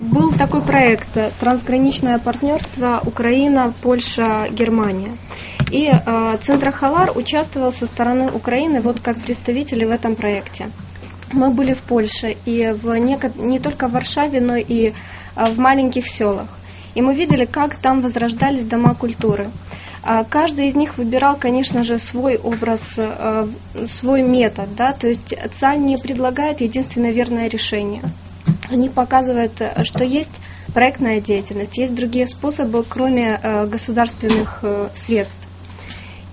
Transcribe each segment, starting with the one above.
Был такой проект э, «Трансграничное партнерство Украина, Польша, Германия». И э, Центр Халар участвовал со стороны Украины вот как представители в этом проекте. Мы были в Польше и в неко- не только в Варшаве, но и э, в маленьких селах. И мы видели, как там возрождались дома культуры. А Каждый из них выбирал, конечно же, свой образ, э, свой метод, да, то есть ЦАЛь не предлагает единственное верное решение. Они показывают, э, что есть проектная деятельность, есть другие способы, кроме э, государственных э, средств.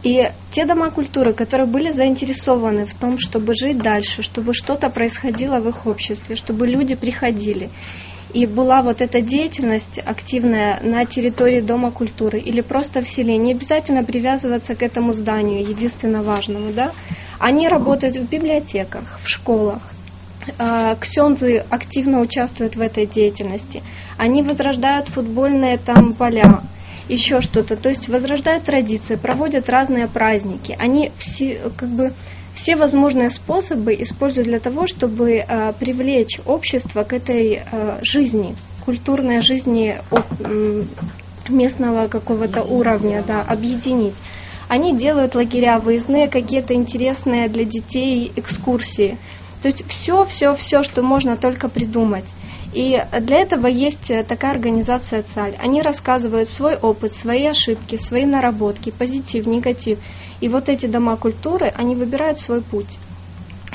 И те дома культуры, которые были заинтересованы в том, чтобы жить дальше, чтобы что-то происходило в их обществе, чтобы люди приходили. И была вот эта деятельность активная на территории Дома культуры или просто в селе. Не обязательно привязываться к этому зданию, единственно важному. Да? Они работают в библиотеках, в школах. А, Ксензы активно участвуют в этой деятельности. Они возрождают футбольные там поля, еще что-то. То есть возрождают традиции, проводят разные праздники. Они все, как бы, все возможные способы используют для того, чтобы э, привлечь общество к этой э, жизни, культурной жизни местного какого-то уровня, да, объединить. Они делают лагеря выездные, какие-то интересные для детей экскурсии. То есть все, все, все, что можно только придумать. И для этого есть э, такая организация ЦАЛь. Они рассказывают свой опыт, свои ошибки, свои наработки, позитив, негатив. И вот эти дома культуры, они выбирают свой путь.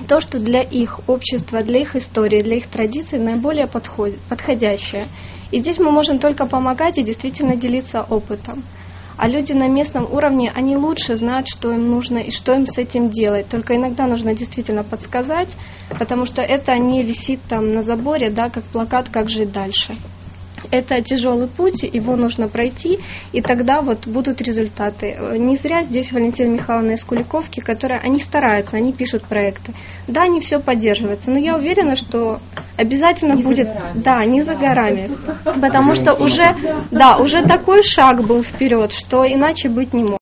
То, что для их общества, для их истории, для их традиций наиболее подходящее. И здесь мы можем только помогать и действительно делиться опытом. А люди на местном уровне, они лучше знают, что им нужно и что им с этим делать. Только иногда нужно действительно подсказать, потому что это не висит там на заборе, да, как плакат, как жить дальше. Это тяжелый путь, его нужно пройти, и тогда вот будут результаты. Э, Не зря здесь Валентина Михайловна из Куликовки, которые, они стараются, они пишут проекты. Да, не все поддерживается, но я уверена, что обязательно Не будет, да, не за горами, потому что уже, да, уже такой шаг был вперед, что иначе быть не может.